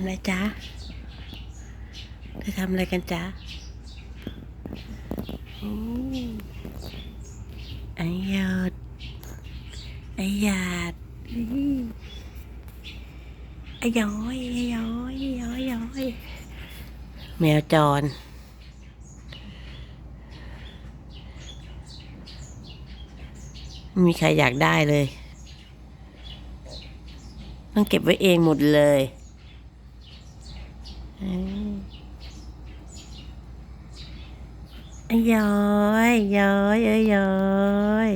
ำอะไรจ๊ะเธอทำอะไรกันจ๊ะอืมไอ้หยอดอ้หยาดอื้อย้อยไอ้ย้อยอ้ย้อยย้อยแมวจรไม่มีใครอยากได้เลย ต้องเก็บไว้เองหมดเลย ย้อยย้อยเอ้ยย้อย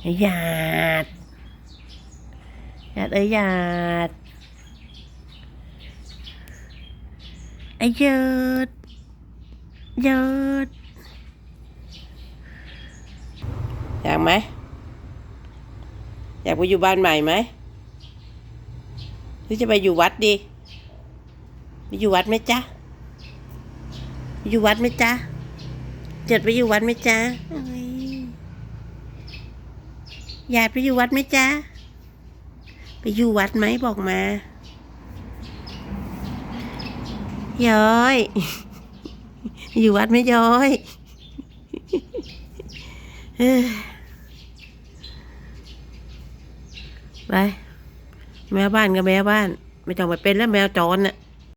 ไอ้หยาดหยาดเอ้ยหยาดไอ้เยิดเยิดอยากไหม อยากไปอยู่บ้านใหม่ไหม หรือจะไปอยู่วัดดีไปอยู่วัดไหมจ๊ะ อยู่วัดไหมจ๊ะ เจิดไปอยู่วัดไหมจ๊ะอยากไปอยู่วัดไหมจ๊ะ ไปอยู่วัดไหมบอกมาย้อย อยู่วัดไหมย้อยเอ้ยไป แมวบ้านก็แมวบ้าน ไม่ต้องไปเป็นแล้วแมวจรน่ะ